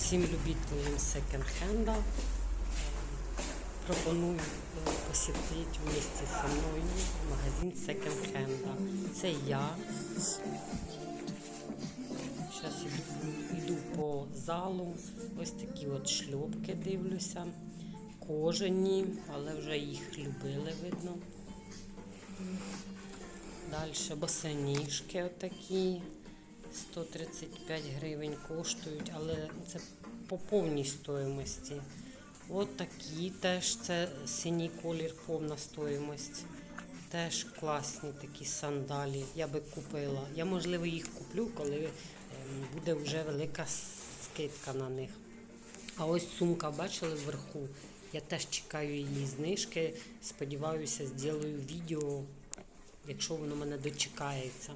Всім любителям секонд-хенда е, пропоную е, посетити вместе зі мною магазин секонд-хенда. Це я. Зараз йду по залу. Ось такі от шльопки дивлюся. Кожані, але вже їх любили, видно. Далі босоніжки отакі. 135 гривень коштують, але це по повній стоїмості. От такі теж це синій колір, повна стоїмость. Теж класні такі сандалі. Я би купила. Я, можливо, їх куплю, коли ем, буде вже велика скидка на них. А ось сумка, бачили вверху. Я теж чекаю її знижки. Сподіваюся, зроблю відео, якщо воно мене дочекається.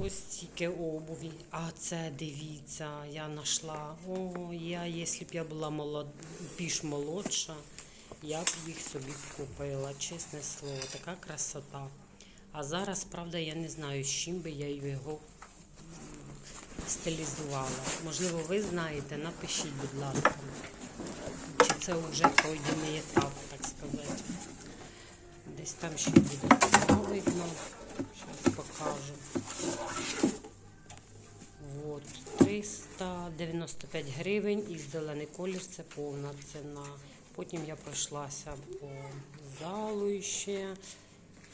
Ось тільки обуві. А це дивіться, я знайшла. О, я, якщо б я була молод... більш молодша, я б їх собі купила, чесне слово, така красота. А зараз, правда, я не знаю, з чим би я його стилізувала. Можливо, ви знаєте, напишіть, будь ласка. Чи це вже пройдений етап, так сказати. Десь там ще буде видно. Зараз покажу. От, 395 гривень і зелений колір це повна ціна. Потім я пройшлася по залу ще,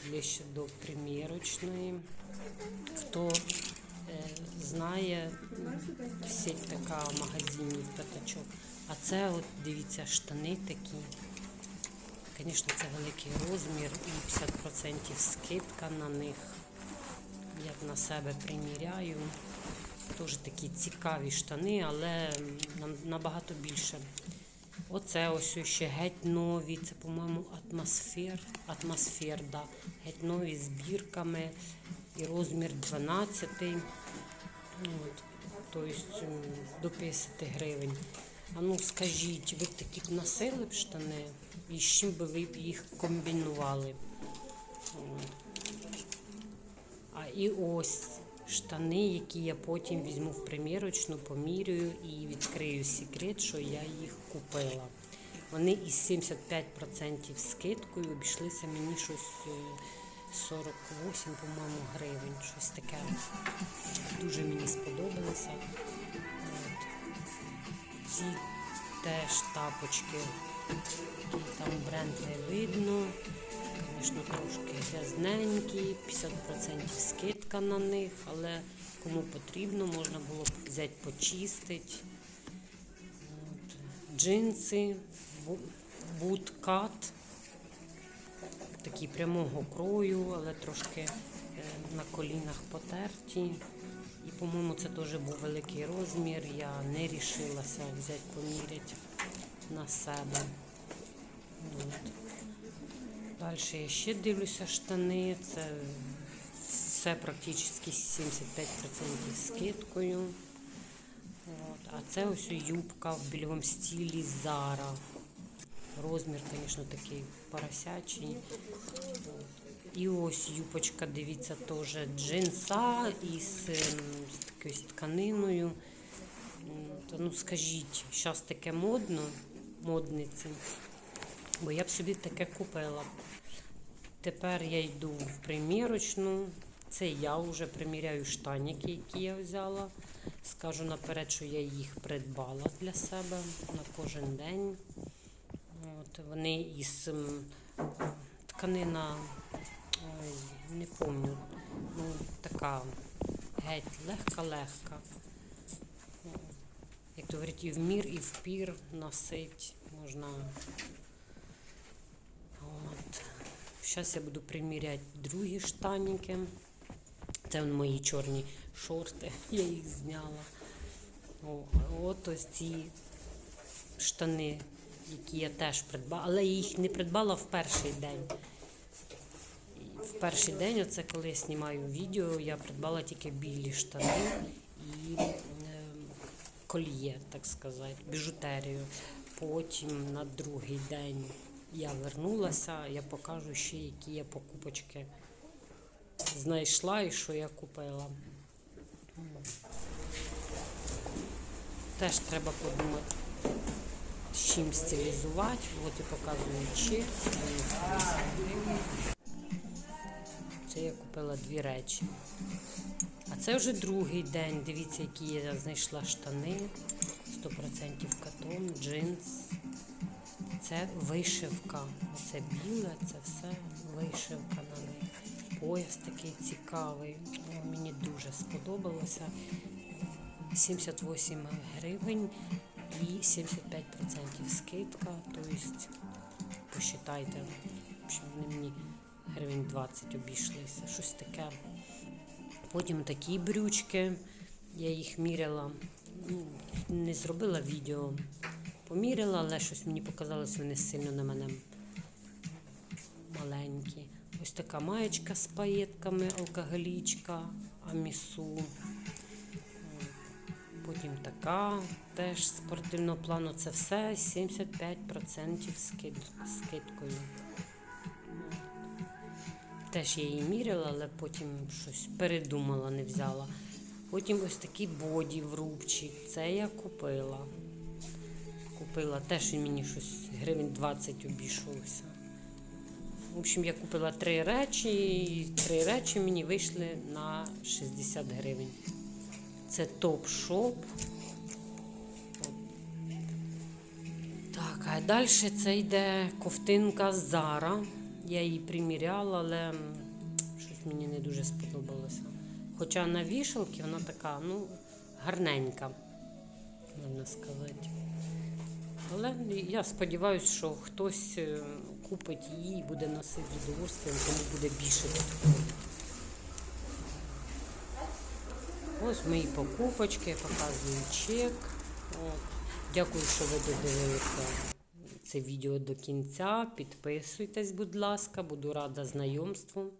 ближче до примірочної. Хто е, знає, сеть така магазинів п'ятачок. А це от дивіться, штани такі. Звісно, це великий розмір і 50% скидка на них. Я на себе приміряю. Теж такі цікаві штани, але набагато більше. Оце ось ще геть нові. Це, по-моєму, атмосфер. Атмосфер, да. Геть нові з бірками. І розмір 12. От. Тобто до 50 гривень. А ну скажіть, ви б такі б носили б штани? І з чим би ви б їх комбінували? От. А і ось штани, які я потім візьму в примірочну, помірюю і відкрию секрет, що я їх купила. Вони із 75% скидкою обійшлися мені щось е, 48, по-моєму, гривень. Щось таке. Дуже мені сподобалося. От. Ці теж тапочки, які там бренд не видно. Звісно, трошки грязненькі, 50% скидка на них, але кому потрібно, можна було б взяти почистити. От. Джинси, бу- буткат, такі прямого крою, але трошки е, на колінах потерті. І, по-моєму, це теж був великий розмір. Я не рішилася взяти поміряти на себе. От. Далі я ще дивлюся штани. Це все практично 75% скидкою. От. А це ось юбка в білому стилі Zara. Розмір, звісно, такий поросячий. І ось юбочка, дивіться, теж джинса із, ем, такою тканиною. Та ну скажіть, зараз таке модно, модниці. Бо я б собі таке купила. Тепер я йду в примірочну. Це я вже приміряю штаніки, які я взяла. Скажу наперед, що я їх придбала для себе на кожен день. От, вони із тканина, ой, не пам'ятаю, ну, така геть легка-легка. Як то говорять, і в мір, і в пір носить можна. Зараз я буду приміряти другі штаніки. Це мої чорні шорти, я їх зняла. От ось ці штани, які я теж придбала, але я їх не придбала в перший день. В перший день, оце коли я знімаю відео, я придбала тільки білі штани і е, кольє, так сказати, біжутерію. Потім на другий день я вернулася, я покажу ще, які я покупочки знайшла і що я купила. Теж треба подумати, з чим стилізувати. От і показую чек. Це я купила дві речі. А це вже другий день. Дивіться, які я знайшла штани. 100% катон, джинс. Це вишивка. Оце біле, це все вишивка на них. Пояс такий цікавий. Мені дуже сподобалося. 78 гривень і 75% скидка. Тобто, посчитайте, общем, вони мені гривень 20 обійшлися. Щось таке. Потім такі брючки. Я їх міряла. Ну, Не зробила відео. Поміряла, але щось мені показалось, вони сильно на мене маленькі. Ось така маєчка з паєтками, алкоголічка, амісу. Потім така теж спортивного плану. Це все 75% скид, скидкою. Теж я її міряла, але потім щось передумала, не взяла. Потім ось такий боді в рубчик. Це я купила. Купила теж мені щось гривень 20 обійшовся. В общем, я купила три речі, і три речі мені вийшли на 60 гривень. Це топ-шоп. Так, а далі це йде ковтинка Зара. Я її приміряла, але щось мені не дуже сподобалося. Хоча на вішалці вона така, ну, гарненька, можна сказати. Але я сподіваюся, що хтось е, купить її і буде носити з удовольствием, кому буде більше. Ось мої покупочки, я показую чек. От. Дякую, що ви додивилися це відео до кінця. Підписуйтесь, будь ласка, буду рада знайомству.